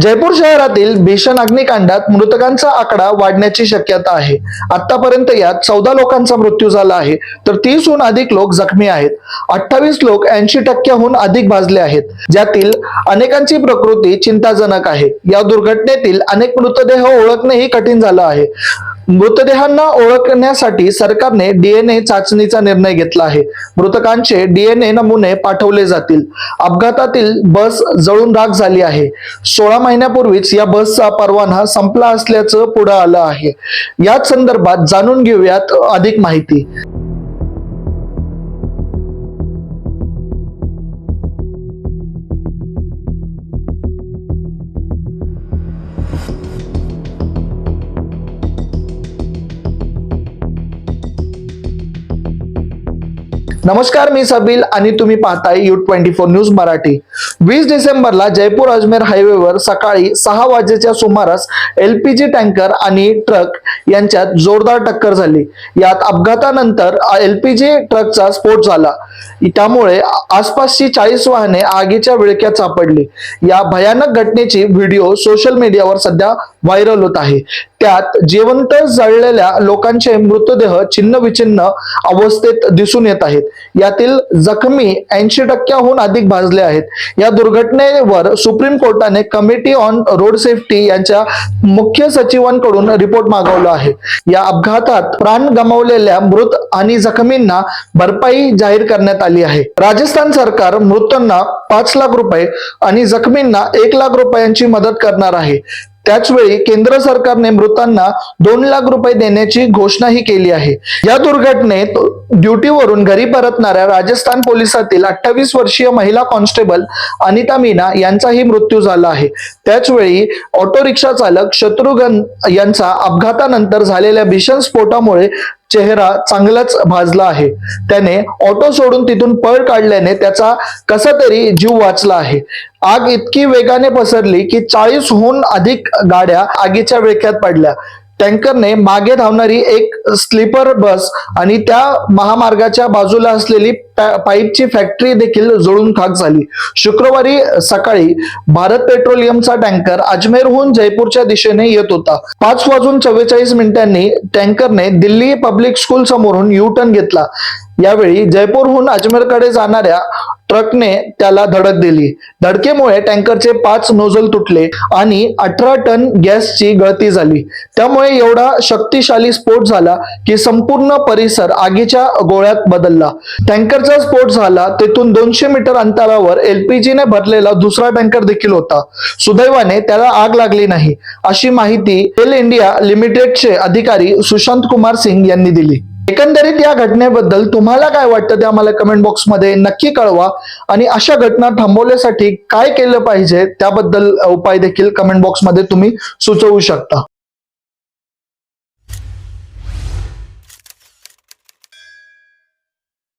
जयपूर शहरातील भीषण अग्निकांडात मृतकांचा आकडा वाढण्याची शक्यता आहे. आतापर्यंत यात चौदा लोकांचा मृत्यू झाला आहे तर तीसहून अधिक लोक जखमी आहेत. अठ्ठावीस लोक ऐंशी टक्क्याहून अधिक भाजले आहेत. ज्यातील अनेकांची प्रकृती चिंताजनक आहे. या दुर्घटनेतील अनेक मृतदेह ओळखणेही कठीण झालं आहे. मृतदेहांना ओळखण्यासाठी सरकारने डीएनए चाचणीचा निर्णय घेतला आहे. मृतकांचे डीएनए नमुने पाठवले जातील. अपघातातील बस जळून राख झाली आहे. सोळा महिन्यापूर्वीच या बसचा परवाना संपला असल्याचं पुढे आलं आहे. याच संदर्भात जाणून घेऊयात अधिक माहिती. नमस्कार मी सबिल आणि तुम्ही पाहताय U twenty four news Marathi. वीस डिसेंबरला जयपूर अजमेर हायवेवर सकाळी सहा वाजेच्या सुमारास एलपीजी टँकर आणि ट्रक यांच्यात जोरदार टक्कर झाली. यात अपघातानंतर एलपीजी ट्रकचा स्फोट झाला. त्यामुळे आसपासची चाळीस वाहने आगीच्या विळक्यात सापडली. या भयानक घटनेची व्हिडिओ सोशल मीडियावर सध्या व्हायरल होत आहे. त्यात जिवंत जळलेल्या लोकांचे मृतदेह छिन्न विछिन्न अवस्थेत दिसून येत आहेत. यातील जखमी ऐंशी टक्क्याहून अधिक भाजले आहेत. या दुर्घटनेवर सुप्रीम कोर्टाने कमिटी ऑन रोड सेफ्टी यांच्या मुख्य सचिवांकडून रिपोर्ट मागवला आहे. या अपघातात प्राण गमावलेल्या मृत आणि जखमींना भरपाई जाहीर करण्यात आली आहे. राजस्थान सरकार मृतांना पाच लाख रुपये आणि जखमींना एक लाख रुपयांची मदत करणार आहे. त्याचवेळी केंद्र सरकारने मृतांना दोन लाख रुपये देण्याची घोषणाही केली आहे. या दुर्घटनेत ड्युटीवरून घरी परतणाऱ्या राजस्थान पोलिसातील अठ्ठावीस वर्षीय महिला कॉन्स्टेबल अनिता मीना यांचाही मृत्यू झाला आहे. त्याचवेळी ऑटो रिक्षा चालक शत्रुघ्न यांचा अपघातानंतर झालेल्या भीषण स्फोटामुळे चेहरा चांगलाच भाजला आहे. त्याने ऑटो सोडून तिथून पळ काढल्याने त्याचा कसा तरी जीव वाचला आहे. आग इतकी वेगाने पसरली की चाळीसहून अधिक गाड्या आगीच्या विळख्यात पडल्या. टँकरने मागे धावणारी एक स्लीपर बस आणि त्या महामार्गाच्या बाजूला असलेली पाईपची फॅक्टरी देखील जळून खाक झाली. शुक्रवारी सकाळी भारत पेट्रोलियमचा टँकर अजमेरहून जयपूरच्या दिशेने येत होता. पाच वाजून चव्वेचाळीस मिनिटांनी टँकरने दिल्ली पब्लिक स्कूल समोरून यू टर्न घेतला. यावेळी जयपूरहून अजमेरकडे जाणाऱ्या ट्रकने त्याला धडक दिली. धडकेमुळे टँकरचे पाच नोझल तुटले आणि अठरा टन गॅसची गळती झाली. त्यामुळे एवढा शक्तिशाली स्फोट झाला की संपूर्ण परिसर आगीच्या गोळ्यात बदलला. टँकरचा स्फोट झाला तेथून दोनशे मीटर अंतरावर एलपीजीने ने भरलेला दुसरा टँकर देखील होता. सुदैवाने त्याला आग लागली नाही. अशी माहिती एल इंडिया लिमिटेडचे अधिकारी सुशांत कुमार सिंग यांनी दिली. एकंदरीत या घटनेबद्दल तुम्हाला काय वाटतं ते आम्हाला कमेंट बॉक्समध्ये नक्की कळवा. आणि अशा घटना थांबवण्यासाठी काय केलं पाहिजे त्याबद्दल उपाय देखील कमेंट बॉक्समध्ये तुम्ही सुचवू शकता.